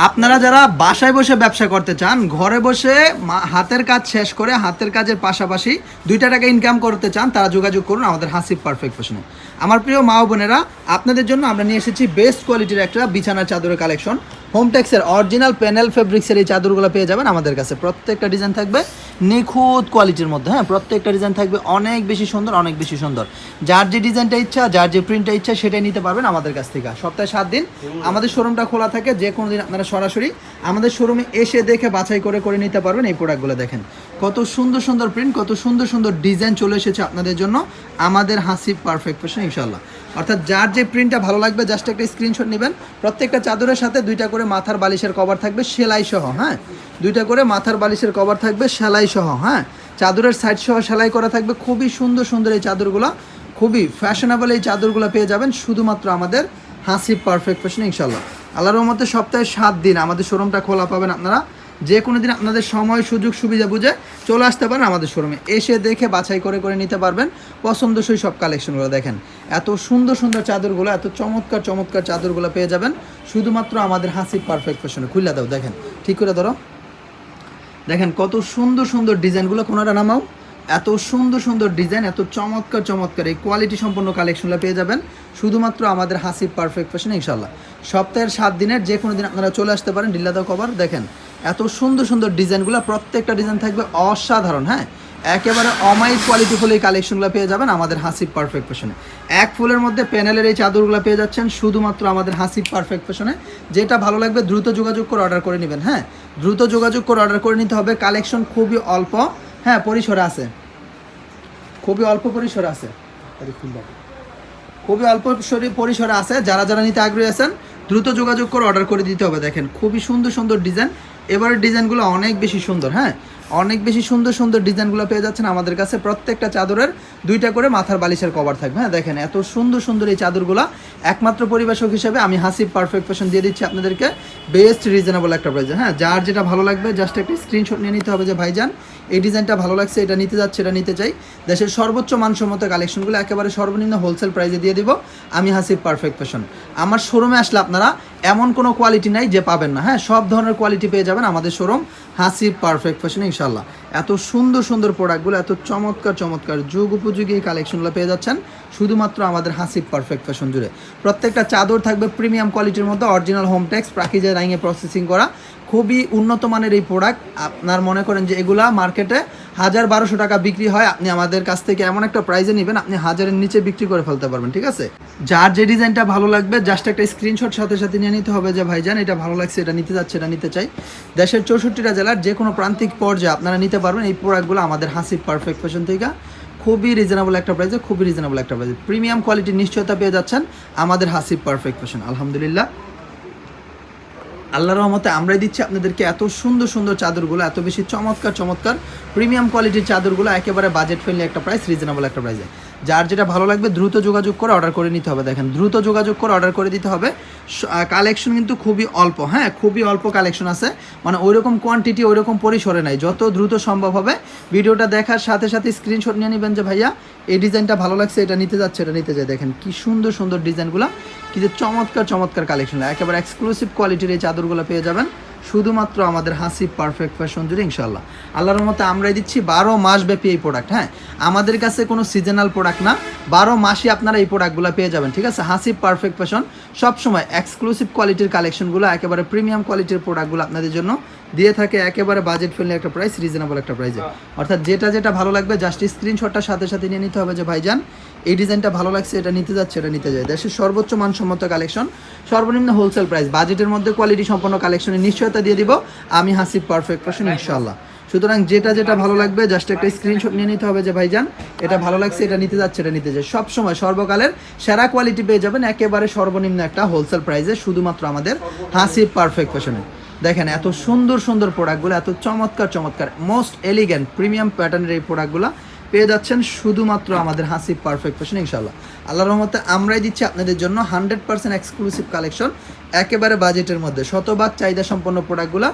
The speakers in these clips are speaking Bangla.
আপনারা যারা বাসায় বসে ব্যবসা করতে চান ঘরে বসে মা- হাতের কাজ শেষ করে হাতের কাজের পাশাপাশি দুইটা টাকা ইনকাম করতে চান তারা যোগাযোগ করুন আমাদের হাসিব পারফেক্ট ফ্যাশনে আমার প্রিয় মা বোনেরা আপনাদের জন্য আমরা নিয়ে এসেছি বেস্ট কোয়ালিটির একটা বিছানার চাদরের কালেকশন হোমটেক্সের অরিজিনাল প্যানেল ফেব্রিক্সের এই চাদরগুলো পেয়ে যাবেন আমাদের কাছে। প্রত্যেকটা ডিজাইন থাকবে নিখুঁত কোয়ালিটির মধ্যে হ্যাঁ? প্রত্যেকটা ডিজাইন থাকবে অনেক বেশি সুন্দর অনেক বেশি সুন্দর। যার যে ডিজাইনটা ইচ্ছা যার যে প্রিন্টটা ইচ্ছা সেটাই নিতে পারবেন আমাদের কাছ থেকে। সপ্তাহে সাত দিন আমাদের শোরুমটা খোলা থাকে যে কোনো দিন আপনারা সরাসরি আমাদের শোরুমে এসে দেখে বাছাই করে করে নিতে পারবেন এই প্রোডাক্টগুলো দেখেন। কত সুন্দর সুন্দর প্রিন্ট কত সুন্দর সুন্দর ডিজাইন চলে এসেছে আপনাদের জন্য। আমাদের হাসি পারফেক্ট ফ্যাশন ইনশাল্লাহ অর্থাৎ যার যে প্রিন্টটা ভালো লাগবে জাস্ট একটা স্ক্রিনশট নেবেন। প্রত্যেকটা চাদরের সাথে দুইটা করে মাথার বালিশের কভার থাকবে, সেলাই সহ হ্যাঁ? দুইটা করে মাথার বালিশের কভার থাকবে, সেলাই সহ হ্যাঁ? চাদরের সাইড সহ সেলাই করা থাকবে। খুবই সুন্দর সুন্দর এই চাদরগুলো, খুবই ফ্যাশনেবল এই চাদরগুলো পেয়ে যাবেন। শুধুমাত্র আমাদের হাসি পারফেক্ট ফ্যাশন ইনশাল্লাহ আল্লাহর রহমতে সপ্তাহে সাত দিন আমাদের শোরুমটা খোলা পাবেন আপনারা। যে কোনো দিন আপনাদের সময়, সুযোগ, সুবিধা বুঝে চলে আসতে পারেন আমাদের শোরুমে। এসে দেখে বাছাই করে করে নিতে পারবেন। পছন্দসই সব কালেকশনগুলো দেখেন। এত সুন্দর সুন্দর চাদরগুলো, এত চমৎকার চমৎকার চাদরগুলো পেয়ে যাবেন। শুধুমাত্র আমাদের হাসি পারফেক্ট ফ্যাশনে। খুলে দাও, দেখেন। ঠিক করে ধরো। দেখেন কত সুন্দর সুন্দর ডিজাইনগুলো কোনোটা নামাও। এত সুন্দর সুন্দর ডিজাইন এত চমৎকার চমৎকার এই কোয়ালিটি সম্পন্ন কালেকশনগুলো পেয়ে যাবেন। শুধুমাত্র আমাদের হাসিব পারফেক্ট ফ্যাশন ইনশাল্লাহ সপ্তাহের সাত দিনের যে কোনো দিন আপনারা চলে আসতে পারেন ডিল্লাদা কভার দেখেন, এত সুন্দর সুন্দর ডিজাইনগুলো প্রত্যেকটা ডিজাইন থাকবে অসাধারণ হ্যাঁ? একেবারে অমাইক কোয়ালিটি ফুল এই কালেকশনগুলো পেয়ে যাবেন আমাদের হাসিব পারফেক্ট ফ্যাশনে এক ফুলের মধ্যে প্যানেলের এই চাদরগুলো পেয়ে যাচ্ছেন শুধুমাত্র আমাদের হাসিব পারফেক্ট ফ্যাশনে যেটা ভালো লাগবে দ্রুত যোগাযোগ করে অর্ডার করে নেবেন হ্যাঁ? দ্রুত যোগাযোগ করে অর্ডার করে নিতে হবে। কালেকশন খুবই অল্প। হ্যাঁ পরিসরে আছে। খুবই অল্প পরিসরে আছে। খুবই অল্প পরিসরে আছে। যারা যারা নিতে আগ্রহী আছেন, দ্রুত যোগাযোগ করে অর্ডার করে দিতে হবে। দেখেন, খুবই সুন্দর সুন্দর ডিজাইন এবারের ডিজাইনগুলো অনেক বেশি সুন্দর হ্যাঁ? অনেক বেশি সুন্দর সুন্দর ডিজাইনগুলো পেয়ে যাচ্ছেন আমাদের কাছে। প্রত্যেকটা চাদরের দুইটা করে মাথার বালিশের কভার থাকবে হ্যাঁ? দেখেন, এত সুন্দর সুন্দর এই চাদরগুলো একমাত্র পরিবেশক হিসেবে আমি হাসিব পারফেক্ট ফ্যাশন দিয়ে দিচ্ছি আপনাদেরকে। বেস্ট রিজনেবল একটা প্রাইসে হ্যাঁ? যার যেটা ভালো লাগবে জাস্ট একটা স্ক্রিনশট নিয়ে নিতে হবে যে, ভাইজান এই ডিজাইনটা ভালো লাগছে, এটা নিতে যাচ্ছে, এটা নিতে চাই দেশের সর্বোচ্চ মানসম্মত কালেকশনগুলো একেবারে সর্বনিম্ন হোলসেল প্রাইসে দিয়ে দিব। আমি হাসিব পারফেক্ট ফ্যাশন আমার শোরুমে আসলে আপনারা এমন কোনো কোয়ালিটি নাই যে পাবেন না। হ্যাঁ সব ধরনের কোয়ালিটি পেয়ে যাবেন আমাদের শোরুম হাসিব পারফেক্ট ফ্যাশন ইনশাল্লাহ এত সুন্দর সুন্দর প্রোডাক্টগুলো এত চমৎকার চমৎকার যুগ উপযোগী এই কালেকশনগুলো পেয়ে যাচ্ছেন শুধুমাত্র আমাদের হাসিব পারফেক্ট ফ্যাশন জুড়ে। প্রত্যেকটা চাদর থাকবে প্রিমিয়াম কোয়ালিটির মধ্যে অরিজিনাল হোম ট্যাক্স প্রাকিজা রাইঙে প্রসেসিং করা। খুবই উন্নত মানের এই প্রোডাক্ট আপনার মনে করেন যে এগুলা মার্কেটে হাজার বারোশো টাকা বিক্রি হয়, আপনি আমাদের কাছ থেকে এমন একটা প্রাইজে নেবেন, আপনি হাজারের নিচে বিক্রি করে ফেলতে পারবেন, ঠিক আছে? যার যে ডিজাইনটা ভালো লাগবে জাস্ট একটা স্ক্রিনশট সাথে সাথে নিয়ে নিতে হবে যে, ভাইজান, এটা ভালো লাগছে, এটা নিতে যাচ্ছে, এটা নিতে চাই। দেশের চৌষট্টিটা জেলার যে কোনো প্রান্তিক পর্যায়ে আপনারা নিতে পারবেন এই প্রোডাক্টগুলো আমাদের হাসিব পারফেক্ট ফ্যাশন থেকে। খুবই রিজনেবল একটা প্রাইসে খুবই রিজনেবল একটা প্রাইসে প্রিমিয়াম কোয়ালিটির নিশ্চয়তা পেয়ে যাচ্ছেন আমাদের হাসিব পারফেক্ট ফ্যাশন আলহামদুলিল্লাহ। আল্লাহ রহমতে আমরাই দিচ্ছি আপনাদেরকে এত সুন্দর সুন্দর চাদরগুলো, এত বেশি চমৎকার চমৎকার প্রিমিয়াম কোয়ালিটির চাদরগুলো, একেবারে বাজেট ফ্রেন্ডলি একটা প্রাইস রিজনেবল একটা প্রাইসে যার যেটা ভালো লাগবে দ্রুত যোগাযোগ করে অর্ডার করে নিতে হবে। দেখেন, দ্রুত যোগাযোগ করে অর্ডার করে দিতে হবে। কালেকশন কিন্তু খুবই অল্প হ্যাঁ? খুবই অল্প কালেকশন আছে। মানে ওই রকম কোয়ান্টিটি ওই রকম পরিসরে নাই। যত দ্রুত সম্ভব হবে। ভিডিওটা দেখার সাথে সাথে স্ক্রিনশট নিয়ে নেবেন যে ভাইয়া, এই ডিজাইনটা ভালো লাগছে, এটা নিতে যাচ্ছে, এটা নিতে যায়। দেখেন, কি সুন্দর সুন্দর ডিজাইনগুলো। কিন্তু চমৎকার চমৎকার কালেকশন একেবারে এক্সক্লুসিভ কোয়ালিটির এই চাদরগুলো পেয়ে যাবেন। শুধুমাত্র আমাদের হাসি পারফেক্ট ফ্যাশন জুড়ে ইনশাল্লাহ আল্লাহর মতো আমরাই দিচ্ছি বারো মাস ব্যাপী এই প্রোডাক্ট হ্যাঁ? আমাদের কাছে কোনো সিজনাল প্রোডাক্ট না। বারো মাসই আপনারা এই প্রোডাক্টগুলো পেয়ে যাবেন ঠিক আছে? হাসি পারফেক্ট ফ্যাশন সবসময় এক্সক্লুসিভ কোয়ালিটির কালেকশনগুলো একেবারে প্রিমিয়াম কোয়ালিটির প্রোডাক্টগুলো আপনাদের জন্য দিয়ে থাকে একেবারে বাজেট ফ্রেন্ডলি একটা প্রাইস রিজনেবল একটা প্রাইসে অর্থাৎ যেটা যেটা ভালো লাগবে জাস্ট স্ক্রিনশটটার সাথে সাথে নিয়ে নিতে হবে যে ভাইজান এই ডিজাইনটা ভালো লাগছে এটা নিতে যাচ্ছে এটা নিতে যায় দেশের সর্বোচ্চ মানসম্মত কালেকশন সর্বনিম্ন হোলসেল প্রাইস বাজেটের মধ্যে কোয়ালিটি সম্পন্ন কালেকশনের নিশ্চয়তা দিয়ে দিব। আমি হাসিব পারফেক্ট পার্সন ইনশাল্লাহ সুতরাং যেটা যেটা ভালো লাগবে জাস্ট একটা স্ক্রিনশট নিয়ে নিতে হবে যে, ভাইজান, এটা ভালো লাগছে, এটা নিতে যাচ্ছে, এটা নিতে যায় সব সময় সর্বকালের সেরা কোয়ালিটি পেয়ে যাবেন একেবারে সর্বনিম্ন একটা হোলসেল প্রাইসে শুধুমাত্র আমাদের হাসিব পারফেক্ট ফ্যাশনে দেখেন এত সুন্দর সুন্দর প্রোডাক্টগুলো এত চমৎকার চমৎকার মোস্ট এলিগেন্ট প্রিমিয়াম প্যাটার্নের এই প্রোডাক্টগুলো পেয়ে যাচ্ছেন শুধুমাত্র আমাদের হাসিব পারফেক্ট ফ্যাশন ইনশাল্লাহ আল্লাহ রহমতে আমরাই দিচ্ছি আপনাদের জন্য হান্ড্রেড পার্সেন্ট এক্সক্লুসিভ কালেকশন একেবারে বাজেটের মধ্যে। শতভাগ চাহিদা সম্পন্ন প্রোডাক্টগুলো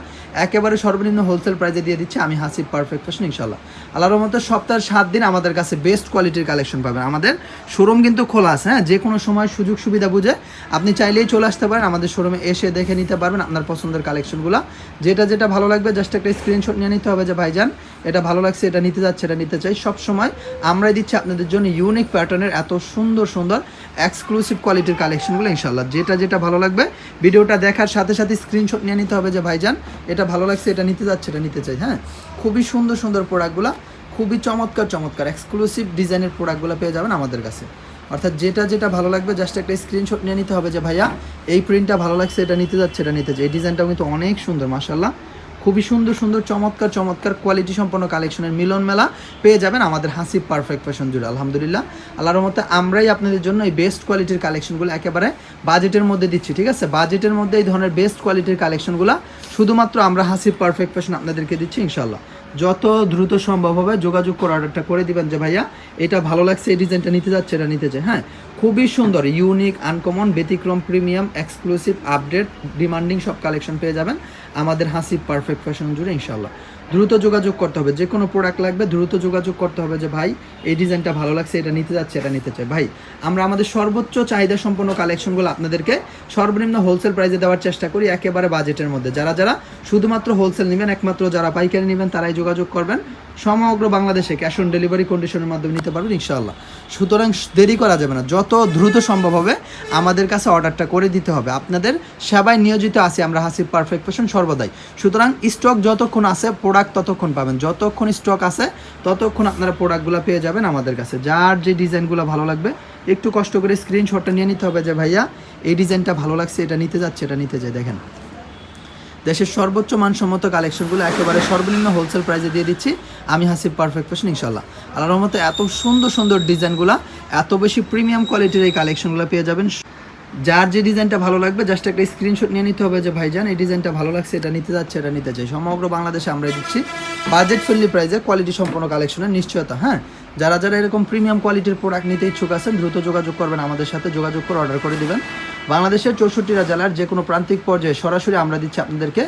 একেবারে সর্বনিম্ন হোলসেল প্রাইসে দিয়ে দিচ্ছি আমি হাসিব পারফেক্ট ফ্যাশন ইনশাল্লাহ আল্লাহর মতো সপ্তাহের সাত দিন আমাদের কাছে বেস্ট কোয়ালিটির কালেকশন পাবেন। আমাদের শোরুম কিন্তু খোলা আছে হ্যাঁ? যে কোনো সময় সুযোগ সুবিধা বুঝে আপনি চাইলেই চলে আসতে পারেন। আমাদের শোরুমে এসে দেখে নিতে পারবেন আপনার পছন্দের কালেকশনগুলো যেটা যেটা ভালো লাগবে জাস্ট একটা স্ক্রিনশট নিয়ে নিতে হবে যে, ভাইজান, এটা ভালো লাগছে, এটা নিতে যাচ্ছে, এটা নিতে চাই। সব সময় আমরাই দিচ্ছি আপনাদের জন্য ইউনিক প্যাটার্নের এত সুন্দর সুন্দর এক্সক্লুসিভ কোয়ালিটির কালেকশনগুলো ইনশাল্লাহ যেটা যেটা ভালো লাগবে ভিডিওটা দেখার সাথে সাথে স্ক্রিনশট নিয়ে নিতে হবে যে, ভাইজান, এটা ভালো লাগছে, এটা নিতে যাচ্ছে, এটা নিতে চাই। হ্যাঁ? খুবই সুন্দর সুন্দর প্রোডাক্টগুলো খুবই চমৎকার চমৎকার। এক্সক্লুসিভ ডিজাইনের প্রোডাক্টগুলো পেয়ে যাবেন আমাদের কাছে। অর্থাৎ যেটা যেটা ভালো লাগবে জাস্ট একটা স্ক্রিনশট নিয়ে নিতে হবে যে, ভাইয়া, এই প্রিন্টটা ভালো লাগছে, এটা নিতে যাচ্ছে, এটা নিতে চাই। এই ডিজাইনটাও কিন্তু অনেক সুন্দর মাসাল্লাহ খুবই সুন্দর সুন্দর, চমৎকার চমৎকার কোয়ালিটি সম্পন্ন কালেকশনের মিলন মেলা পেয়ে যাবেন আমাদের হাসি পারফেক্ট ফ্যাশন জুড়ে, আলহামদুলিল্লাহ। আল্লাহর মতে আমরাই আপনাদের জন্য এই বেস্ট কোয়ালিটির কালেকশনগুলো একেবারে বাজেটের মধ্যে দিচ্ছি, ঠিক আছে? বাজেটের মধ্যে এই ধরনের বেস্ট কোয়ালিটির কালেকশনগুলো শুধুমাত্র আমরা হাসি পারফেক্ট ফ্যাশন আপনাদেরকে দিচ্ছি ইনশাল্লাহ যত দ্রুত সম্ভব হবে যোগাযোগ করে অর্ডারটা করে দিবেন যে, ভাইয়া, এটা ভালো লাগছে, এই ডিজাইনটা নিতে যাচ্ছে, এটা নিতে চাই। হ্যাঁ? খুবই সুন্দর ইউনিক আনকমন ব্যতিক্রম প্রিমিয়াম এক্সক্লুসিভ আপডেট ডিমান্ডিং সব কালেকশন পেয়ে যাবেন। আমাদের হাসি পারফেক্ট ফ্যাশন জুড়ে ইনশাল্লাহ দ্রুত যোগাযোগ করতে হবে যে কোনো প্রোডাক্ট লাগবে, দ্রুত যোগাযোগ করতে হবে যে, ভাই, এই ডিজাইনটা ভালো লাগছে, এটা নিতে যাচ্ছে, এটা নিতে চাই। ভাই, আমরা আমাদের সর্বোচ্চ চাহিদা সম্পন্ন কালেকশনগুলো আপনাদেরকে সর্বনিম্ন হোলসেল প্রাইসে দেওয়ার চেষ্টা করি, একেবারে বাজেটের মধ্যে। যারা যারা শুধুমাত্র হোলসেল নেবেন, একমাত্র যারা পাইকারি নেবেন, তারাই যোগাযোগ করবেন। সমগ্র বাংলাদেশে ক্যাশ অন ডেলিভারি কন্ডিশনের মাধ্যমে নিতে পারবেন, ইনশাআল্লাহ। সুতরাং দেরি করা যাবে না। যত দ্রুত সম্ভব হবে, আমাদের কাছে অর্ডারটা করে দিতে হবে। আপনাদের সেবায় নিয়োজিত আছি আমরা, হাসিব পারফেক্ট ফ্যাশন সর্বদাই। সুতরাং স্টক যতক্ষণ আছে প্রোডাক্ট ততক্ষণ পাবেন। যতক্ষণ স্টক আছে, ততক্ষণ আপনারা প্রোডাক্টগুলো পেয়ে যাবেন আমাদের কাছে। যার যে ডিজাইনগুলো ভালো লাগবে, একটু কষ্ট করে স্ক্রিনশটটা নিয়ে নিতে হবে যে, ভাইয়া, এই ডিজাইনটা ভালো লাগছে, এটা নিতে যাচ্ছে, এটা নিতে চাই দেখেন দেশের সর্বোচ্চ মানসম্মত কালেকশনগুলো একেবারে সর্বনিম্ন হোলসেল প্রাইসে দিয়ে দিচ্ছি। আমি হাসিব পারফেক্ট ফ্যাশন ইনশাল্লাহ আল্লাহর রহমতে এত সুন্দর সুন্দর ডিজাইনগুলো, এত বেশি প্রিমিয়াম কোয়ালিটির এই কালেকশনগুলো পেয়ে যাবেন। যার যে ডিজাইনটা ভালো লাগবে জাস্ট একটা স্ক্রিনশট নিয়ে নিতে হবে যে, ভাইজান, এই ডিজাইনটা ভালো লাগছে, এটা নিতে যাচ্ছে, এটা নিতে চাই। সমগ্র বাংলাদেশে আমরা দিচ্ছি। বাজেট ফ্রেন্ডলি প্রাইসে কোয়ালিটি সম্পন্ন কালেকশনের নিশ্চয়তা হ্যাঁ? যারা যারা এরকম প্রিমিয়াম কোয়ালিটির প্রোডাক্ট নিতে ইচ্ছুক আছেন, দ্রুত যোগাযোগ করবেন আমাদের সাথে, যোগাযোগ করে অর্ডার করে দিবেন। বাংলাদেশের চৌষট্টিটা জেলার যে কোনো প্রান্তিক পর্যায়ে সরাসরি আমরা দিচ্ছি আপনাদেরকে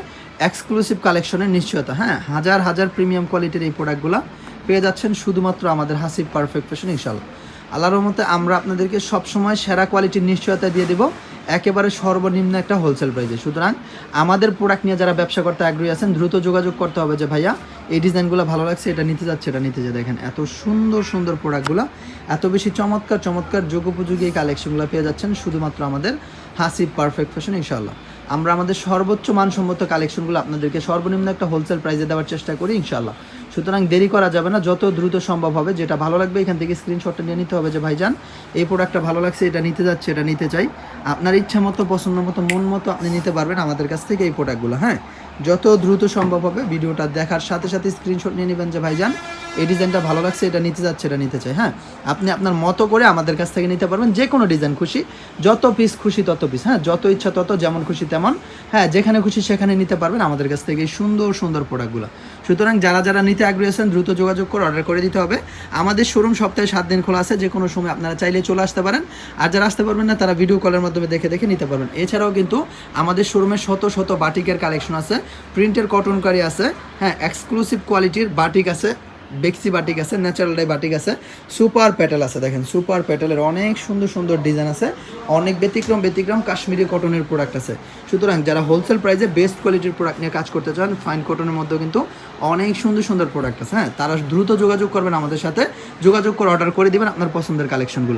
এক্সক্লুসিভ কালেকশনের নিশ্চয়তা। হ্যাঁ হাজার হাজার প্রিমিয়াম কোয়ালিটির এই প্রোডাক্টগুলো পেয়ে যাচ্ছেন শুধুমাত্র আমাদের হাসিব পারফেক্ট ফ্যাশন ইনশাল্লাহ আল্লাহর রহমতে আমরা আপনাদেরকে সবসময় সেরা কোয়ালিটির নিশ্চয়তা দিয়ে দেবো। একেবারে সর্বনিম্ন একটা হোলসেল প্রাইসে সুতরাং আমাদের প্রোডাক্ট নিয়ে যারা ব্যবসা করতে আগ্রহী আছেন, দ্রুত যোগাযোগ করতে হবে যে, ভাইয়া, এই ডিজাইনগুলো ভালো লাগছে, এটা নিতে যাচ্ছে, এটা নিতে যায় দেখেন, এত সুন্দর সুন্দর প্রোডাক্টগুলো এত বেশি চমৎকার চমৎকার যোগোপযোগী এই কালেকশনগুলো পেয়ে যাচ্ছেন শুধুমাত্র আমাদের হাসিব পারফেক্ট ফ্যাশন ইনশাল্লাহ আমরা আমাদের সর্বোচ্চ মানসম্মত কালেকশনগুলো আপনাদেরকে সর্বনিম্ন একটা হোলসেল প্রাইসে দেওয়ার চেষ্টা করি ইনশাল্লাহ সুতরাং দেরি করা যাবে না, যত দ্রুত সম্ভব হবে। যেটা ভালো লাগবে, এখান থেকে স্ক্রিনশটটা নিয়ে নিতে হবে যে, ভাইজান, এই প্রোডাক্টটা ভালো লাগছে, এটা নিতে যাচ্ছে, এটা নিতে চাই। আপনার ইচ্ছা মতো, পছন্দ মতো, মন মতো আপনি নিতে পারবেন আমাদের কাছ থেকে এই প্রোডাক্টগুলো হ্যাঁ? যত দ্রুত সম্ভব হবে ভিডিওটা দেখার সাথে সাথে স্ক্রিনশট নিয়ে নেবেন যে, ভাইজান, এই ডিজাইনটা ভালো লাগছে, এটা নিতে যাচ্ছে, এটা নিতে চাই। হ্যাঁ? আপনি আপনার মতো করে আমাদের কাছ থেকে নিতে পারবেন যে কোনো ডিজাইন খুশি, যত পিস খুশি তত পিস হ্যাঁ? যত ইচ্ছা তত, যেমন খুশি তেমন হ্যাঁ? যেখানে খুশি সেখানে নিতে পারবেন আমাদের কাছ থেকে সুন্দর সুন্দর প্রোডাক্টগুলো সুতরাং যারা যারা নিতে আগ্রহী আছেন, দ্রুত যোগাযোগ করে অর্ডার করে দিতে হবে। আমাদের শোরুম সপ্তাহে সাত দিন খোলা আছে যে কোনো সময় আপনারা চাইলে চলে আসতে পারেন। আর যারা আসতে পারবেন না, তারা ভিডিও কলের মাধ্যমে দেখে দেখে নিতে পারবেন। এছাড়াও কিন্তু আমাদের শোরুমে শত শত বাটিকের কালেকশন আছে। প্রিন্টের কটনকারি আছে। হ্যাঁ এক্সক্লুসিভ কোয়ালিটির বাটিক আছে। বেক্সি বাটিক আছে ন্যাচারাল ডাই বাটিক আছে সুপার প্যাটেল আছে, দেখেন সুপার প্যাটেলের অনেক সুন্দর সুন্দর ডিজাইন আছে, অনেক ব্যতিক্রম ব্যতিক্রম কাশ্মীরি কটনের প্রোডাক্ট আছে। সুতরাং যারা হোলসেল প্রাইসে বেস্ট কোয়ালিটির প্রোডাক্ট নিয়ে কাজ করতে চান ফাইন কটনের মধ্যে কিন্তু অনেক সুন্দর সুন্দর প্রোডাক্ট আছে হ্যাঁ? তারা দ্রুত যোগাযোগ করবেন আমাদের সাথে, যোগাযোগ করে অর্ডার করে দেবেন আপনার পছন্দের কালেকশনগুলো